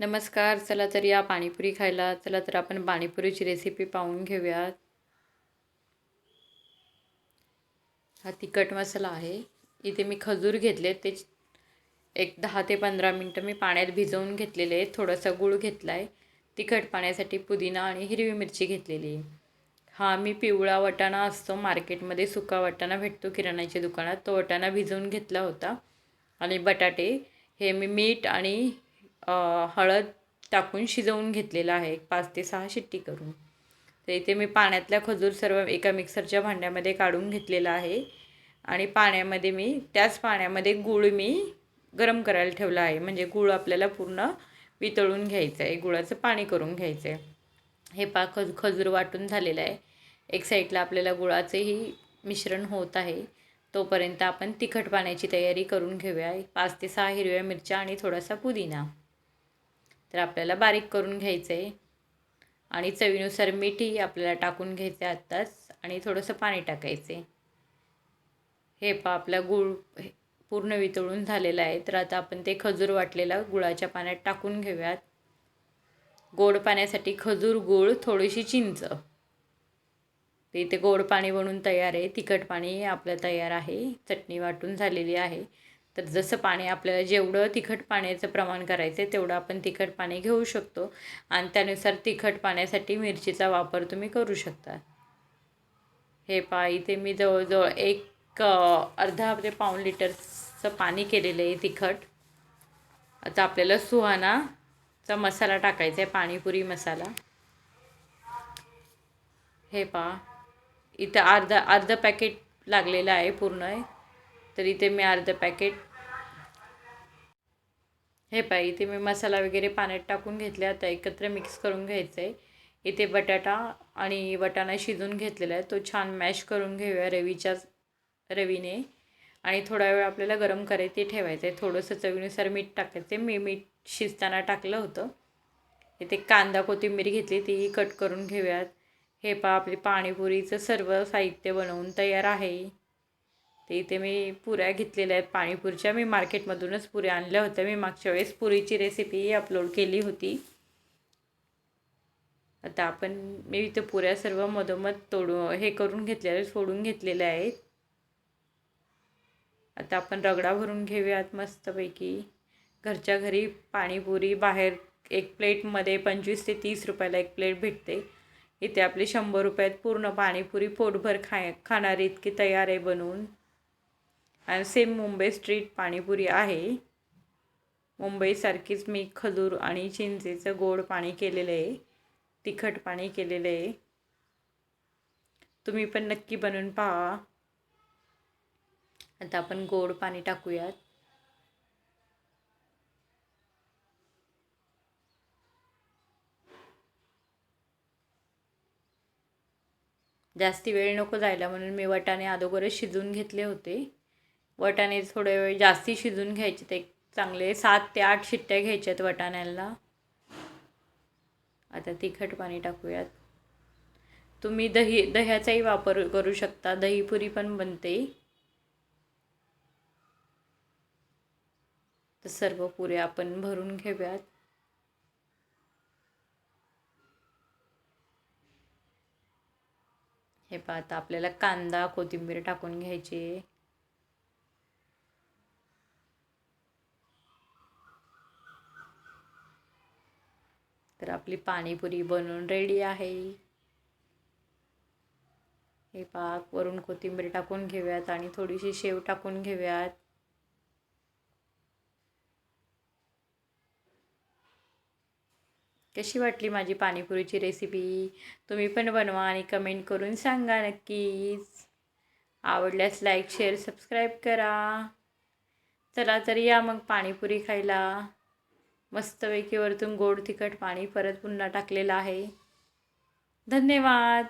नमस्कार चला तर या पाणीपुरी खायला. चला तर आपण पाणीपुरीची रेसिपी पाहून घेऊयात. हा तिखट मसाला आहे. इथे मी खजूर घेतले ते एक दहा ते पंधरा मिनटं मी पाण्यात भिजवून घेतलेले आहे थोडासा गूळ घेतला आहे तिखट पाण्यासाठी पुदिना आणि हिरवी मिरची घेतलेली हा मी पिवळा वटाणा असतो. मार्केटमध्ये सुका वाटाणा भेटतो किराणाच्या दुकानात. तो वटाणा भिजवून घेतला होता. आणि बटाटे हे मी मीठ आणि हळद टाकून शिजवून घेतलेलं आहे. पाच ते सहा शिट्टी करून. तर इथे मी पाण्यातल्या खजूर सर्व एका मिक्सरच्या भांड्यामध्ये काढून घेतलेला आहे. आणि पाण्यामध्ये मी त्याच पाण्यामध्ये गूळ मी गरम करायला ठेवला आहे. म्हणजे गूळ आपल्याला पूर्ण वितळून घ्यायचं आहे. गुळाचं पाणी करून घ्यायचं आहे. हे पा खज खजूर वाटून झालेलं आहे. एक साईडला आपल्याला गुळाचंही मिश्रण होत आहे. तोपर्यंत आपण तिखट पाण्याची तयारी करून घेऊया. पाच ते सहा हिरव्या मिरच्या आणि थोडासा पुदिना. तर आपल्याला बारीक करून घ्यायचं आहे आणि चवीनुसार मीठही आपल्याला टाकून घ्यायचं आहे आत्ताच. आणि थोडंसं पाणी टाकायचे हे पा आपला गूळ पूर्ण वितळून झालेला आहे. तर आता आपण ते खजूर वाटलेला गुळाच्या पाण्यात टाकून घेऊयात. गोड पाण्यासाठी खजूर गूळ थोडीशी चिंच. ते इथे गोड पाणी बनून तयार आहे. तिखट पाणी आपलं तयार आहे. चटणी वाटून झालेली आहे. तर जसं पाणी आपल्याला जेवढं तिखट पाण्याचं प्रमाण करायचं आहे तेवढं आपण तिखट पाणी घेऊ शकतो. आणि त्यानुसार तिखट पाण्यासाठी मिरचीचा वापर तुम्ही करू शकता. हे पा इथे मी जवळजवळ एक अर्धा ते पाऊण लिटरचं पाणी केलेलं आहे तिखट. आता आपल्याला सुहानाचा मसाला टाकायचा आहे पाणीपुरी मसाला. हे पा इथं अर्धा अर्धं पॅकेट लागलेलं आहे पूर्ण. आहे तर इथे मी अर्धं पॅकेट हे पाय इथे मी मसाला वगैरे पाण्यात टाकून घेतले आता एकत्र मिक्स करून घ्यायचं आहे इथे बटाटा आणि वटाणा शिजून घेतलेला आहे. तो छान मॅश करून घेऊया रवीच्या रवीने. आणि थोडा वेळ आपल्याला गरम करायचे ठेवायचं आहे थोडंसं चवीनुसार मीठ टाकायचं आहे मी मीठ शिजताना टाकलं होतं. इथे कांदा कोथिंबीर घेतली तीही कट करून घेऊयात. हे पा आपली पाणीपुरीचं सर्व साहित्य बनवून तयार आहे. ते इथे मी पुऱ्या घेतलेल्या आहेत पाणीपुरीच्या. मी मार्केटमधूनच पुऱ्या आणल्या होत्या. मी मागच्या वेळेस पुरीची रेसिपी अपलोड केली होती. आता आपण मी इथे पुऱ्या सर्व मधोमध तोडू हे करून घेतलेले सोडून घेतलेल्या आहेत. आता आपण रगडा भरून घेऊयात मस्तपैकी. घरच्या घरी पाणीपुरी बाहेर एक प्लेटमध्ये पंचवीस ते तीस रुपयाला एक प्लेट भेटते. इथे आपली शंभर रुपयात पूर्ण पाणीपुरी पोटभर खाय खाणारी इतकी तयार आहे बनवून. आणि सेम मुंबई स्ट्रीट पाणीपुरी आहे. मुंबईसारखीच मी खजूर आणि चिंचेचं गोड पाणी केलेलं आहे. तिखट पाणी केलेलं आहे. तुम्ही पण नक्की बनवून पहा. आता आपण गोड पाणी टाकूयात. जास्ती वेळ नको जायला म्हणून मी वटाणे अगोदरच शिजवून घेतले होते. वटाणे थोडे वेळ जास्ती शिजून घ्यायचे ते चांगले सात ते आठ शिट्ट्या घ्यायच्यात वटाण्याला. आता तिखट पाणी टाकूयात. तुम्ही दही दह्याचाही वापर करू शकता. दहीपुरी पण बनते. तर सर्व पुरे आपण भरून घेऊयात. हे पाहता आपल्याला कांदा कोथिंबीर टाकून घ्यायची तर आपली पाणीपुरी बनवून रेडी आहे. हे पाक वरून कोथिंबीर टाकून घेऊयात आणि थोडीशी शेव टाकून घेऊयात. कशी वाटली माझी पाणीपुरीची रेसिपी तुम्ही पण बनवा आणि कमेंट करून सांगा नक्कीच. आवडल्यास लाईक शेअर सबस्क्राईब करा. चला तर या मग पाणीपुरी खायला. मस्तपैकी वरतून गोड तिखट पाणी परत पुन्हा टाकलेलं आहे. धन्यवाद.